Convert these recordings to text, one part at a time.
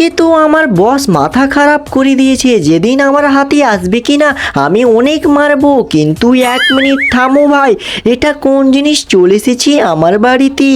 আজকে তো আমার বস মাথা খারাপ করে দিয়েছে, যেদিন আমার হাতে আসবে কি না আমি অনেক মারবো, কিন্তু এক মিনিট থামো ভাই, এটা কোন জিনিস চলে এসেছি আমার বাড়িতে?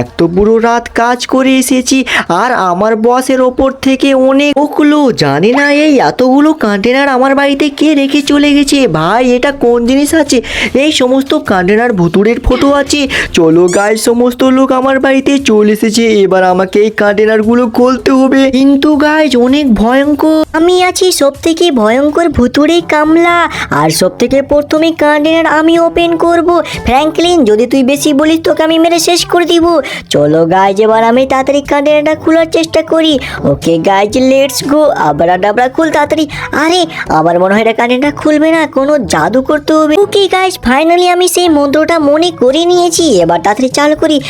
এক তো পুরো রাত কাজ করে এসেছি, আর আমার বসের ওপর থেকে অনেক ওগুলো জানি না এই এতগুলো কন্টেনার আমার বাড়িতে কে রেখে চলে গেছে? ভাই, এটা কোন জিনিস আছে? এই সমস্ত কন্টেনার ভুতুরের ফটো আছে। চলো গাই সমস্ত লোক আমার বাড়িতে চলে এসেছে, এবার আমাকে এই কন্টেনারগুলো খুলতে হবে। কিন্তু গাইজ অনেক ভয়ঙ্কর। আমি আছি সব থেকে ভয়ঙ্কর ভুতুড়ে কামলা। আর সব থেকে প্রথমে কন্টেনার আমি ওপেন করব। ফ্র্যাঙ্কলিন যদি তুই বেশি বলিস, তোকে আমি মেরে শেষ করে দিব। চলো গাইজ এবার আমি তাড়াতাড়ি কন্টেনারটা খোলার চেষ্টা করি। ওকে গাইজ লেটস গো আবার ডাবরা খুল তাড়াতাড়ি। আরে, আমার মনে হয় এটা কন্টেনারটা খুলবে না। কোনো জাদু করতে হবে। ওকে গাইজ ফাইনালি আমি সেই মন্ত্রটা মনে করে নিয়েছি। এবার তাড়াতাড়ি চালু করি।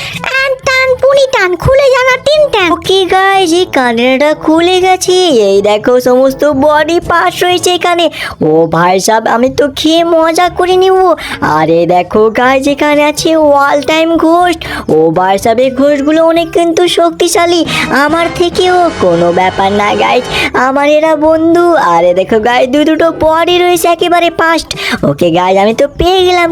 টান টান খুলে জানা টিন টান। ওকে গাইজ এই কন্টেনারটা খুলে গেছে। এই দেখো সমস্ত বডি পার্টস রয়েছে এখানে। ও ভাই সাহেব আমি তো খেয়ে মজা করে নিব। আরে দেখো গাইজ এখানে আছে ওয়াল টাইম ঘোস্ট ও ভাই সাহেব এই ঘোষগুলো অনেক কিন্তু শক্তিশালী। আমার থেকেও কোনো ব্যাপার না গাইজ আমার এরা বন্ধু। আরে দেখো গাইজ দু দুটো বডি রয়েছে একেবারে পাস্ট ওকে গাইজ আমি তো পেয়ে গেলাম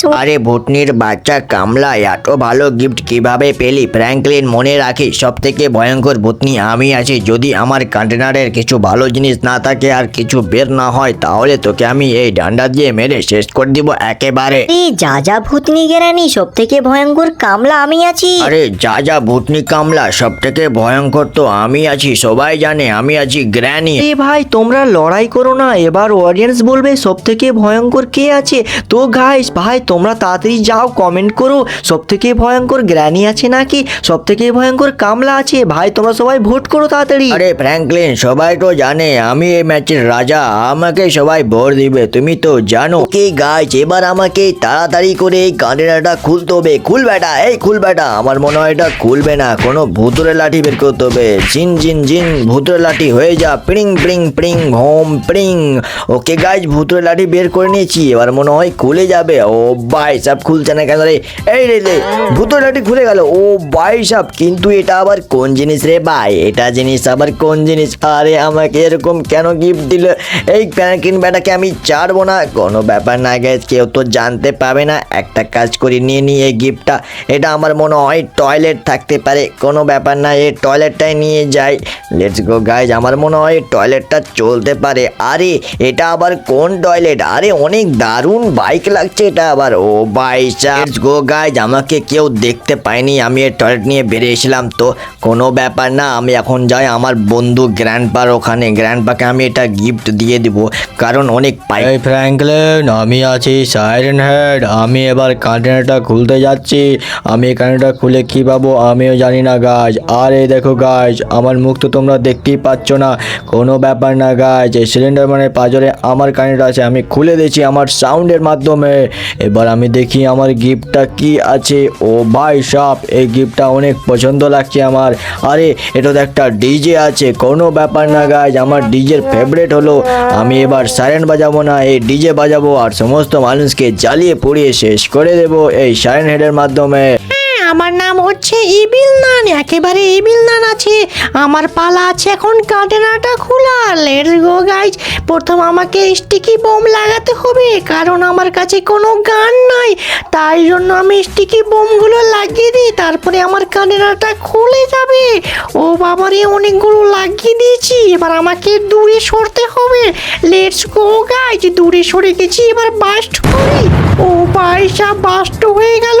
সময় আরে ভুটনির বাচ্চা কামলা এত ভালো গিফট কীভাবে পেলি? ফ্র্যাঙ্কলিন মনে রাখিস সব থেকে ভয়ঙ্কর ভুতনি আমি আছি। যদি আমার কন্টেনারের কিছু ভালো জিনিস না থাকে আর কিছু বের না হয় তাহলে তোকে আমি এই ডান্ডা দিয়ে মেরে শেষ করে দিব একেবারে। আরে যা যা ভূতনি গেরানি সব থেকে ভয়ঙ্কর কামলা আমি আছি। আরে যা যা ভুটনি কামলা সব থেকে ভয়ঙ্কর তো আমি আছি সবাই জানে আমি আছি গ্র্যানি। এ ভাই তোমরা লড়াই করো না এবার অডিয়েন্স বলবে সব থেকে ভয়ঙ্কর কে আছে। তো গাইস ভাই তোমরা তাড়াতাড়ি যাও কমেন্ট করো সব থেকে ভয়ঙ্কর গ্র্যানি আছে নাকি? সব থেকে ভয়ঙ্কর কামলা আছে? ভাই, তোমরা সবাই ভোট করো তাড়াতাড়ি। আরে, ফ্র্যাঙ্কলিন, সবাই তো জানে, আমি এই ম্যাচের রাজা, আমাকে সবাই ভোট দিবে, তুমি তো জানো। কি গাছ এবার আমাকে তাড়াতাড়ি করে এই কন্টেনারটা খুলতে হবে। খুল বেটা এই খুল বেটা আমার মনে হয় এটা খুলবে না, কোনো ভুতুরে লাঠি বের করতে হবে। জিন জিন জিন ভুতুরে লাঠি হয়ে যা, প্রিং প্রিং প্রিং, হোম, প্রিং। ওকে গাছ ভুতুরে লাঠি বের করে নিয়েছি, এবার মনে হয় খুলে যাবে। ও ভাই, সব খুলছে না কেন রে? এই রে ভুতুরে লাঠি খুলে গেল। ও ভাই সব, কিন্তু এটা আবার কোন জিনিস রে ভাই? এটা জিনিস আবার কোন জিনিস? আরে, আমাকে এরকম কেন গিফট দিল? এই প্যানকিন ব্যাটাকে আমি ছাড়বো না। কোনো ব্যাপার না গেছে কেউ তো জানতে পাবে না। একটা কাজ করি, নিয়ে নিয়ে এই গিফটটা এটা আমার মনে হয় টয়লেট থাকতে পারে। কোনো ব্যাপার না, এই টয়লেটটাই নিয়ে যাই। লেটস গো গাইজ আমার মনে হয় টয়লেটটা চলতে পারে। আরে, এটা আবার কোন টয়লেট আরে, অনেক দারুণ বাইক লাগছে এটা আবার। ও লেটস গো গাইজ আমাকে কেউ দেখতে পায়নি। আমি টয়লেট নিয়ে বেরিয়েছিলাম তো কোনো ব্যাপার না, আমি এখন যাই আমার বন্ধু গ্র্যান্ডপার ওখানে। গ্র্যান্ডপাকে আমি এটা গিফট দিয়ে দিব, কারণ অনেক পাই ফ্র্যাঙ্কলিন আমি আছি সাইরেন হেড আমি এবার কন্টেনারটা খুলতে যাচ্ছি। আমি এই খুলে কি পাবো আমিও জানি না গাছ আর এই দেখো গাছ আমার মুখ তো তোমরা দেখতেই পাচ্ছ না। কোনো ব্যাপার না গাছ এই সিলিন্ডার মানে পাজরে আমার কানেক্ট আছে, আমি খুলে দিয়েছি আমার সাউন্ডের মাধ্যমে। এবার আমি দেখি আমার গিফটটা কি আছে। ও ভাই সাপ, এই গিফটটা অনেক পছন্দ লাগছে আমার। আরে, এটা তো একটা ডিজে আছে, কোনো ব্যাপার না গাইজ আমার ডিজের ফেভারেট হলো, আমি এবার সাইরেন বাজাবো না, এই ডিজে বাজাবো আর সমস্ত মানুষকে জ্বালিয়ে পুড়িয়ে শেষ করে দেবো এই সাইরেন হেডের মাধ্যমে। আমার নাম হচ্ছে ইবিল নান, একেবারে ইবিল নান আছে। আমার পালা আছে এখন কন্টেনারটা খোলা। লেটস গো গাইজ প্রথম আমাকে স্টিকি বোম লাগাতে হবে, কারণ আমার কাছে কোনো গান নাই। তাই জন্য আমি স্টিকি বোমগুলো লাগিয়ে দিই, তারপরে আমার কন্টেনারটা খুলে যাবে। ও বাবারে, অনেকগুলো লাগিয়ে দিয়েছি। এবার আমাকে দূরে সরতে হবে। লেটস গো গাইজ দূরে সরে গেছি, এবার বাস্ট করি। পয়সা বাস্ট হয়ে গেল।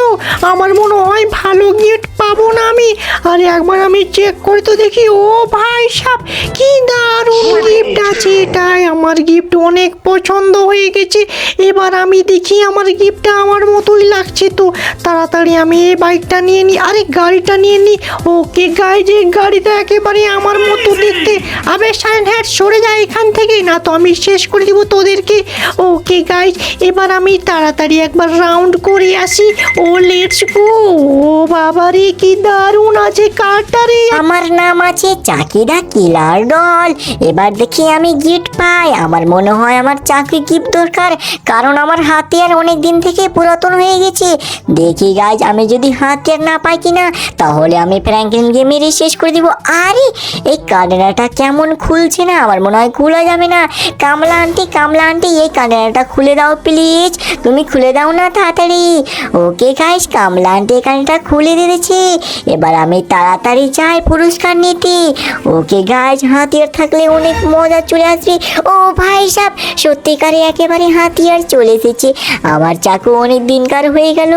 আমার মনে হয় ভালো গিফট পাবো না আমি। আরে একবার আমি চেক করে তো দেখি। ও ভাই সাব কি দারুণ গিফট আছে এটাই আমার গিফট অনেক পছন্দ হয়ে গেছে। এবার আমি দেখি আমার গিফটটা আমার মতোই লাগছে তো। তাড়াতাড়ি আমি এই বাইকটা নিয়ে নিই আরে গাড়িটা নিয়ে নিই ওকে গাই যে গাড়িটা একেবারে আমার মতো দেখতে। আবে সাইন হ্যাট সরে যায় এখান থেকে। না তো আমি শেষ করে দিব তোদেরকে। ওকে গাইজ এবার আমি তাড়াতাড়ি একবার রাউন্ড করে আসি। ও লেটস গো ও বাবা রে কি দারুণ আছে কারটা রে। আমার নাম আছে চাকিরা কিলার ডল এবার দেখি আমি গিফট পাই। আমার মনে হয় আমার চাকরি গিফট দরকার, কারণ আমার হাতিয়ার অনেক দিন থেকে পুরাতন হয়ে গেছে। দেখি গাইজ আমি যদি হাতিয়ার না পাই কিনা, তাহলে আমি ফ্র্যাঙ্কলিনকে মেরে শেষ করে দিব। আরে, এই কান্ডেনাটা কেমন খুলছে না? আমার মনে হয় খোলা যাবে না। কামলা আন্টি কামলা আন্টি এই কান্ডেনাটা খুলে দাও প্লিজ তুমি খুলে দাও না তাড়াতাড়ি। ওকে গাইজ কামলা আন্টি এই কান্ডেনাটা খুলে দিয়েছে। এবার আমি তাড়াতাড়ি যাই পুরস্কার নিতে। ওকে গাছ হাতিয়ার থাকলে অনেক মজা চলে আসবে। ও ভাই সাহেব সত্যিকারে একেবারে হাতিয়ার চলে এসেছে। আমার চাকু অনেক দিনকার হয়ে গেল।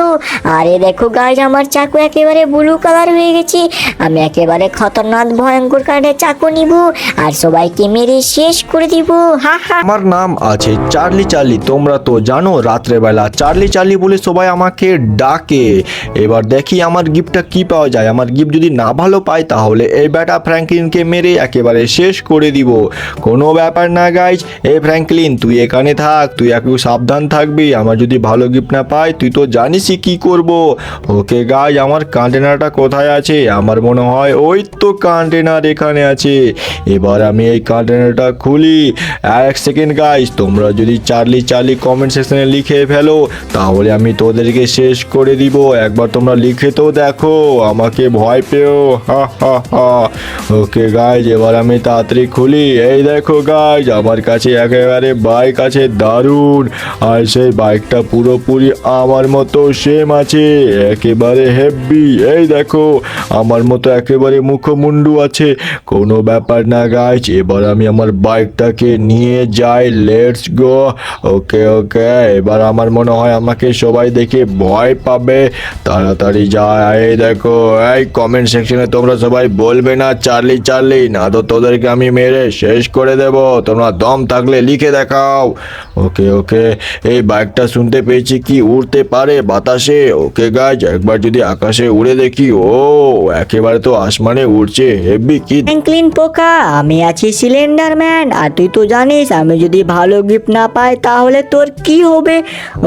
আরে দেখো গাইজ আমার চাকু একেবারে ব্লু কালার হয়ে গেছে। আমি একেবারে খতরনাক, ভয়ঙ্কর কাঠের চাকু নিব আর সবাইকে মেরে শেষ করে দিব। হা হা। আমার নাম আছে চার্লি চার্লি, তোমরা তো জানো, রাত্রেবেলা চার্লি চার্লি বলে সবাই আমাকে ডাকে। এবার দেখি আমার গিফটটা কি পাওয়া যায়? আমার গিফট যদি না ভালো পাই, তাহলে এই ব্যাটা ফ্র্যাঙ্কলিনকে মেরে একেবারে শেষ করে দিব। কোনো ব্যাপার না গাইজ এ ফ্র্যাঙ্কলিন, তুই এখানে থাক, তুই একটু সাবধান থাকবি। আমার যদি ভালো গিফট না পাই, তুই তো জানিসই কি করব। ওকে গাইজ আমার কন্টেনারটা কোথায় আছে? আমার মনে হয় ওই তো কন্টেনার এখানে আছে। এবার আমি এই কন্টেনারটা খুলি। এক সেকেন্ড গাইজ তোমরা যদি চার্লি চার্লি কমেন্ট সেকশনে লিখে ফেলো, তাহলে আমি তোদেরকে শেষ করে দিব। একবার তোমরা লিখে তো দেখো। আমাকে ভয় পেও ওকে গাইজ এবার আমি তাড়াতাড়ি খুলি। এই দেখো গাইজ আমার কাছে একেবারে বাইক আছে, দারুণ। আর সেই বাইকটা পুরোপুরি আমার মতো সেম আছে, একেবারে হেভি এই দেখো, আমার মতো একেবারে মুখমুন্ডু আছে। কোনো ব্যাপার না গাইজ এবার আমি আমার বাইকটাকে নিয়ে যাই লেটস গো ওকে ওকে, এবার আমার মনে হয় আমাকে সবাই দেখে ভয় পাবে। তাড়াতাড়ি যায়, এই দেখো, এই কমেন্ট সেকশনে তোমরা সবাই বলবে না, চার্লি চার্লি, না তো তোদেরকে আমি মেরে শেষ করে দেব। তোমরা দম থাকলে লিখে দেখাও। ওকে ওকে, এই বাইকটা শুনতে পেয়েছি কি উড়তে পারে বাতাসে? ওকে গাছ একবার যদি আকাশে উড়ে দেখি, ও, একেবারে তো আসমানে উড়ছে। হেভি কি ফ্র্যাঙ্কলিন পোকা, আমি আছি সিলিন্ডার ম্যান আর তুই তো জানিস আমি যদি ভালো গিফট না পাই, তাহলে তোর কি হবে?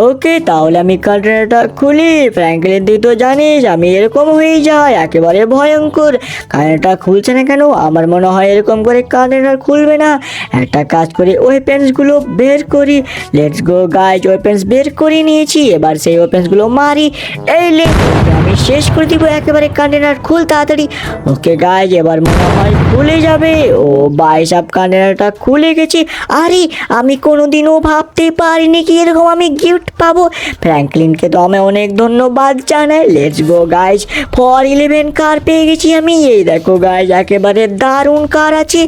ওকে, তাহলে আমি কন্টেনারটা খুলি। ফ্র্যাঙ্কলিন তুই তো জানিস আমি এরকম হয়ে যাই একেবারে ভয়ঙ্কর। কারেন্টটা খুলছে না কেন? আমার মনে হয় এরকম করে কন্টেনার খুলবে না। একটা কাজ করি ওয়েপেন্সগুলো বের করি। লেটস গো গাইজ ওয়েপেন্স বের করে নিয়েছি। এবার সেই ওয়েপেন্সগুলো মারি। এই আমি শেষ করে দিব একেবারে কন্টেনার খুল তাড়াতাড়ি। ওকে গাইজ এবার মনে হয় খুলে যাবে। ও, বাই বাইসাপ কন্টেনারটা খুলে গেছে। আরে, আমি কোনোদিনও ভাবতে পারিনি কি এরকম আমি গিফট পাবো। ফ্র্যাঙ্কলিনকে তো আমি অনেক ধন্যবাদ জানাই। Let's go guys for eleven car পেয়ে গেছি আমি। এই দেখো গাইজ একেবারে দারুণ কার আছে।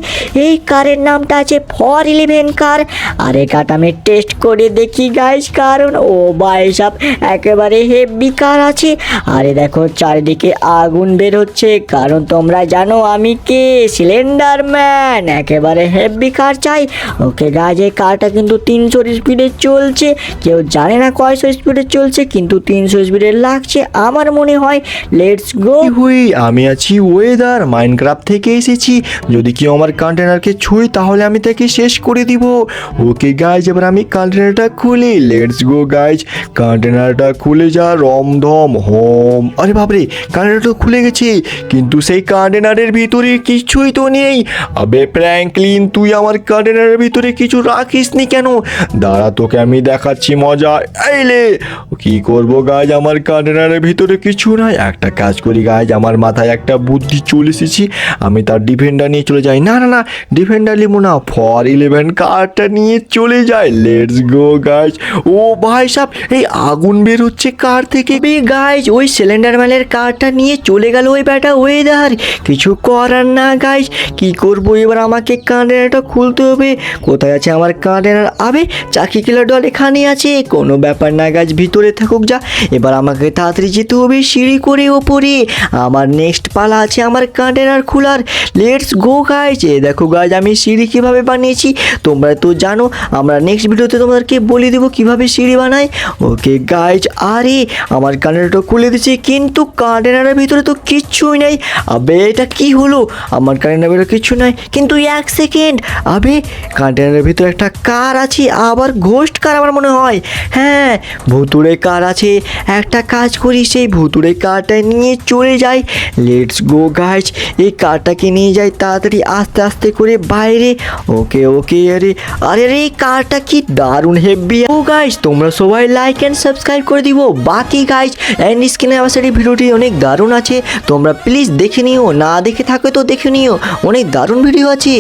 এই কারের নামটা আছে ফর ইলেভেন কার আর এই কারটা আমি টেস্ট করে দেখি গাইজ কারণ ও বাইসাপ একেবারে হেভি কার আছে। আরে দেখো, চারিদিকে আগুন বের হচ্ছে। কারণ তোমরা জানো আমি কে? সিলিন্ডার ম্যান একেবারে হেভি কার চাই। ওকে গাইজ এই কারটা কিন্তু তিনশো স্পিডে চলছে। কেউ জানে না কয়শো স্পিডে চলছে, কিন্তু তিনশো স্পিডে লাগছে। আমার মনে হয় লেটস গো হুই? আমি আছি ওয়েদার মাইনক্রাফট থেকে এসেছি। যদি কেউ আমার কন্টেনারকে ছুঁই তাহলে আমি তাকে শেষ করে দিব। ওকে গাইজ এবার আমি কন্টেনারটা খুলি। লেটস গো গাইজ কন্টেনারটা খুলে যা, রমধম, হোম। আরে বাপরে কন্টেনারটা খুলে গেছে, কিন্তু সেই কন্টেনারের ভিতরে কিছুই তো নেই। আবে ফ্র্যাঙ্কলিন তুই আমার কন্টেনারের ভিতরে কিছু রাখিস নি কেন? দাঁড়া, তোকে আমি দেখাচ্ছি মজা। এইলে কি করব গাইজ আমার কন্টেনারের ভিতরে কিছু নাই। একটা কাজ করি গাইজ আমার মাথায় একটা বুদ্ধি চলে এসেছি, আমি তার ডিফেন্ডার নিয়ে চলে যাই। না না না ডিফেন্ডার নিবো না ফর ইলেভেন কারটা নিয়ে চলে যাই। লেটস গো গাইজ ও ভাই সাহেব এই আগুন বের হচ্ছে কার থেকে? গাইজ ওই সিলিন্ডার ম্যানের কারটা নিয়ে চলে গেল ওই ব্যাটা ওয়েদার কিছু করার না গাইজ কি করব এবার আমাকে কন্টেনারটা খুলতে হবে। কোথায় আছে আমার কন্টেনার আবে, চাকি কিলার ডল এখানে আছে। কোনো ব্যাপার না গাছ ভিতরে থাকুক যা। এবার আমাকে তাড়াতাড়ি যেতে হবে, সিঁড়ি করে ওপরে আমার নেক্সট পালা আছে আমার কন্টেনার খোলার। লেটস গো গাইজ এ দেখো গাছ আমি সিঁড়ি কীভাবে বানিয়েছি? তোমরা তো জানো, আমরা নেক্সট ভিডিওতে তোমাদেরকে বলে দেবো কীভাবে সিঁড়ি বানাই। ওকে গাইজ আরে, আমার কন্টেনারটা খুলে দিয়েছি, কিন্তু কন্টেনারের ভিতরে তো কিচ্ছুই নেই। আবে, এটা কি হলো? আমার কন্টেনারের ভিতরে কিচ্ছু নাই। কিন্তু এক সেকেন্ড আবে কন্টেনারের ভিতরে একটা কার আছে, আবার ঘোস্ট কার আমার মনে হয়। হ্যাঁ ভুতুড়ে কার আছে। একটা কাজ করি, সেই ভুতুড়ে কারটা নিয়ে চলে যাই লেটস গো গাইজ এই কারটাকে নিয়ে যাই তাড়াতাড়ি আস্তে আস্তে করে বাইরে। ওকে ওকে, আরে আরে এই কারটা কি দারুণ হেভি ও গাইজ তোমরা সবাই লাইক অ্যান্ড সাবস্ক্রাইব করে দিব। বাকি গাইজ অ্যান্ড স্ক্রিনে সাথে ভিডিওটি অনেক দারুণ আছে। তোমরা প্লিজ দেখে নিও, না দেখে থাকো তো দেখে নিও। অনেক দারুণ ভিডিও আছে।